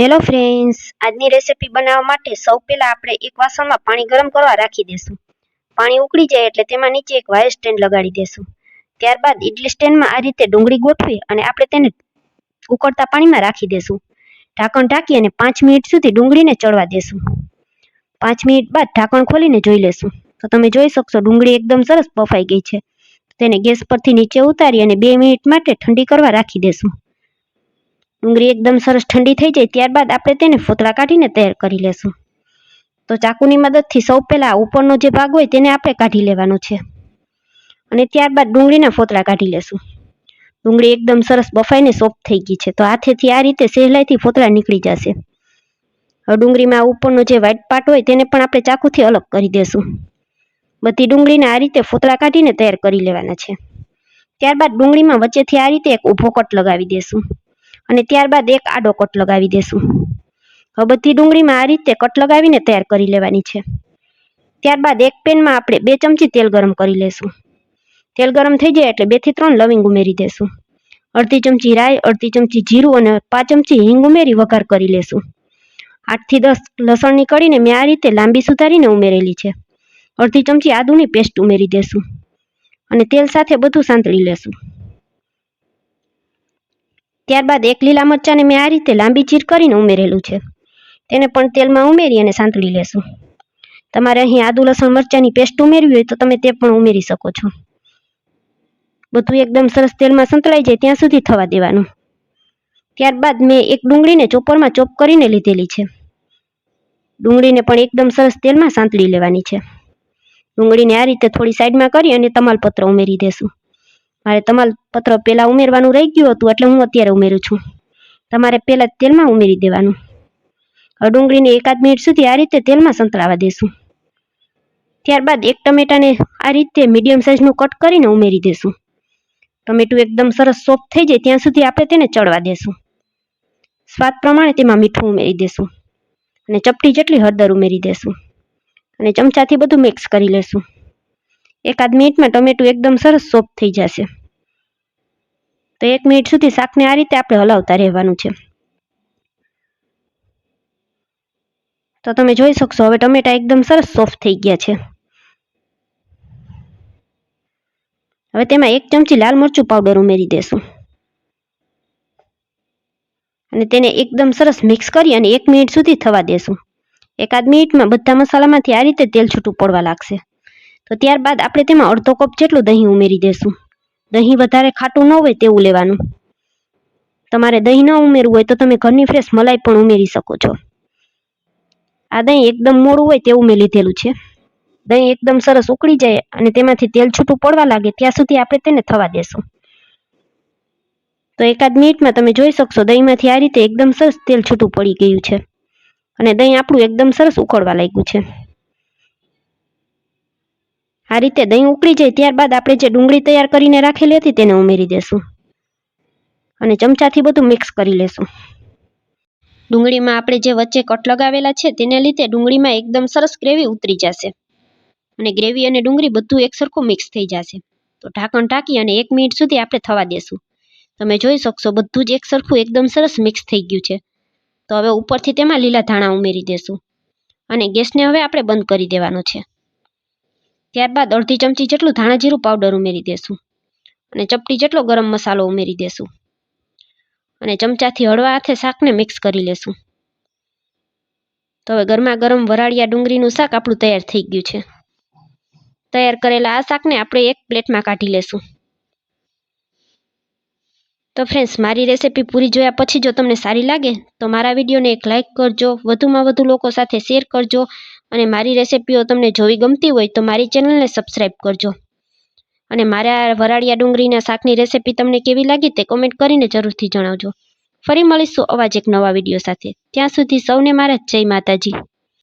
Hello friends આજની recipe બનાવવા માટે સૌ પહેલા આપણે એક વાસણમાં પાણી ગરમ કરવા રાખી દેશું પાણી ઉકળી જાય એટલે તેમાં નીચે એક વાયર સ્ટેન્ડ લગાડી દેશું ત્યારબાદ ઇડલી સ્ટેન્ડમાં આ રીતે ડુંગળી ગોઠવી અને આપણે તેને ઉકળતા પાણીમાં રાખી દેશું ઢાંકણ ઢાંકી અને પાંચ મિનિટ સુધી ડુંગળીને ચડવા દેશું પાંચ મિનિટ બાદ ઢાંકણ ખોલીને જોઈ લેશું તો તમે જોઈ શકશો ડુંગળી એકદમ સરસ બફાઈ ગઈ છે. તેને ગેસ પરથી નીચે ઉતારી અને બે મિનિટ માટે ઠંડી કરવા રાખી દેશું ડુંગળી એકદમ સરસ ઠંડી થઈ જાય ત્યારબાદ આપણે તેને ફોતળા કાઢીને તૈયાર કરી લેશું. તો ચાકુની મદદથી સૌ પહેલાં ઉપરનો જે ભાગ હોય તેને આપણે કાઢી લેવાનો છે. અને ત્યારબાદ ડુંગળીના ફોતળા કાઢી લેશું. ડુંગળી એકદમ સરસ બફાઈને સોફ્ટ થઈ ગઈ છે. તો હાથેથી આ રીતે સહેલાઈથી ફોતળા નીકળી જશે. હવે ડુંગળીમાં ઉપરનો જે વ્હાઈટ પાર્ટ હોય તેને પણ આપણે ચાકુથી અલગ કરી દેશું. બધી ડુંગળીને આ રીતે ફોતળા કાઢીને તૈયાર કરી લેવાના છે. ત્યારબાદ ડુંગળીમાં વચ્ચેથી આ રીતે એક ઊભો કટ લગાવી દેશું. અને ત્યારબાદ એક આડો કટ લગાવી દેશું. હવે બધી ડુંગળીમાં આ રીતે કટ લગાવીને તૈયાર કરી લેવાની છે. ત્યારબાદ એક પેનમાં આપણે બે ચમચી તેલ ગરમ કરી લેશું. તેલ ગરમ થઈ જાય એટલે બેથી ત્રણ લવિંગ ઉમેરી દેશું. અડધી ચમચી રાઈ, અડધી ચમચી જીરું અને પાંચ ચમચી હિંગ ઉમેરી વઘાર કરી લેશું. આઠથી દસ લસણની કળીને મેં આ રીતે લાંબી સુધારીને ઉમેરેલી છે. અડધી ચમચી આદુની પેસ્ટ ઉમેરી દેશું અને તેલ સાથે બધું સાંતળી લેશું. ત્યારબાદ એક લીલા મરચાંને મેં આ રીતે લાંબી ચીર કરીને ઉમેરેલું છે. તેને પણ તેલમાં ઉમેરી અને સાંતળી લેશું. તમારે અહીં આદુ, લસણ, મરચાંની પેસ્ટ ઉમેરવી હોય તો તમે તે પણ ઉમેરી શકો છો. બધું એકદમ સરસ તેલમાં સંતળાઈ જાય ત્યાં સુધી થવા દેવાનું. ત્યારબાદ મેં એક ડુંગળીને ચોપરમાં ચોપ કરીને લીધેલી છે. ડુંગળીને પણ એકદમ સરસ તેલમાં સાંતળી લેવાની છે. ડુંગળીને આ રીતે થોડી સાઈડમાં કરી અને તમાલપત્ર ઉમેરી દેશું. મારે તમાલપત્ર પહેલાં ઉમેરવાનું રહી ગયું હતું, એટલે હું અત્યારે ઉમેરું છું. તમારે પહેલાં તેલમાં ઉમેરી દેવાનું. હવે ડુંગળીને એકાદ મિનિટ સુધી આ રીતે તેલમાં સંતળાવા દેશું. ત્યારબાદ એક ટમેટાને આ રીતે મીડિયમ સાઇઝનું કટ કરીને ઉમેરી દેશું. ટમેટું એકદમ સરસ સોફ્ટ થઈ જાય ત્યાં સુધી આપણે તેને ચડવા દેશું. સ્વાદ પ્રમાણે તેમાં મીઠું ઉમેરી દેશું. અને ચપટી જેટલી હળદર ઉમેરી દેશું. અને ચમચાથી બધું મિક્સ કરી લેશું. એકાદ મિનિટમાં ટમેટું એકદમ સરસ સોફ્ટ થઈ જશે. તો એક મિનિટ સુધી શાકને આ રીતે આપણે હલાવતા રહેવાનું છે. તો તમે જોઈ શકશો, હવે ટમેટા એકદમ સરસ સોફ્ટ થઈ ગયા છે. હવે તેમાં એક ચમચી લાલ મરચું પાવડર ઉમેરી દેશું. અને તેને એકદમ સરસ મિક્સ કરી અને એક મિનિટ સુધી થવા દેશું. એકાદ મિનિટમાં બધા મસાલામાંથી આ રીતે તેલ છૂટું પડવા લાગશે. તો ત્યારબાદ આપણે તેમાં અડધો કપ જેટલું દહીં ઉમેરી દેશું. દહીં વધારે ખાટું ન હોય તેવું લેવાનું. તમારે દહીં ન ઉમેરવું હોય તો તમે ઘરની ફ્રેશ મલાઈ પણ ઉમેરી શકો છો. આ દહીં એકદમ મોડું હોય તેવું મેં લીધેલું છે. દહીં એકદમ સરસ ઉકળી જાય અને તેમાંથી તેલ છૂટું પડવા લાગે ત્યાં સુધી આપણે તેને થવા દેશું. તો એકાદ મિનિટમાં તમે જોઈ શકશો દહીંમાંથી આ રીતે એકદમ સરસ તેલ છૂટું પડી ગયું છે. અને દહીં આપણું એકદમ સરસ ઉકળવા લાગ્યું છે. આ રીતે દહીં ઉકળી જાય ત્યારબાદ આપણે જે ડુંગળી તૈયાર કરીને રાખેલી હતી તેને ઉમેરી દેશું. અને ચમચાથી બધું મિક્સ કરી લેશું. ડુંગળીમાં આપણે જે વચ્ચે કટ લગાવેલા છે તેને લીધે ડુંગળીમાં એકદમ સરસ ગ્રેવી ઉતરી જશે. અને ગ્રેવી અને ડુંગળી બધું એકસરખું મિક્સ થઈ જશે. તો ઢાંકણ ઢાંકી અને એક મિનિટ સુધી આપણે થવા દેશું. તમે જોઈ શકશો બધું જ એકસરખું એકદમ સરસ મિક્સ થઈ ગયું છે. તો હવે ઉપરથી તેમાં લીલા ધાણા ઉમેરી દેશું. અને ગેસને હવે આપણે બંધ કરી દેવાનો છે. ત્યારબાદ અડધી ચમચી જેટલું ધાણા જીરું પાવડર ઉમેરી દેશું અને ચપટી જેટલો ગરમ મસાલો ઉમેરી દેશું અને ચમચાથી હળવા હાથે શાકને મિક્સ કરી લેશું. તો હવે ગરમા ગરમ વરાળિયા ડુંગળીનું શાક આપણું તૈયાર થઈ ગયું છે. તૈયાર કરેલા આ શાકને આપણે એક પ્લેટમાં કાઢી લેશું. તો ફ્રેન્ડ્સ મારી રેસિપી પૂરી જોયા પછી જો તમને સારી લાગે તો મારા વિડીયોને એક લાઇક કરજો, વધુમાં વધુ લોકો સાથે શેર કરજો અને મારી રેસિપીઓ તમને જોવી ગમતી હોય તો મારી ચેનલને સબસ્ક્રાઈબ કરજો. અને મારા વરાળિયા ડુંગળીના શાકની રેસિપી તમને કેવી લાગી તે કોમેન્ટ કરીને જરૂરથી જણાવજો. ફરી મળીશું અવાજ એક નવા વીડિયો સાથે. ત્યાં સુધી સૌને મારા જય માતાજી.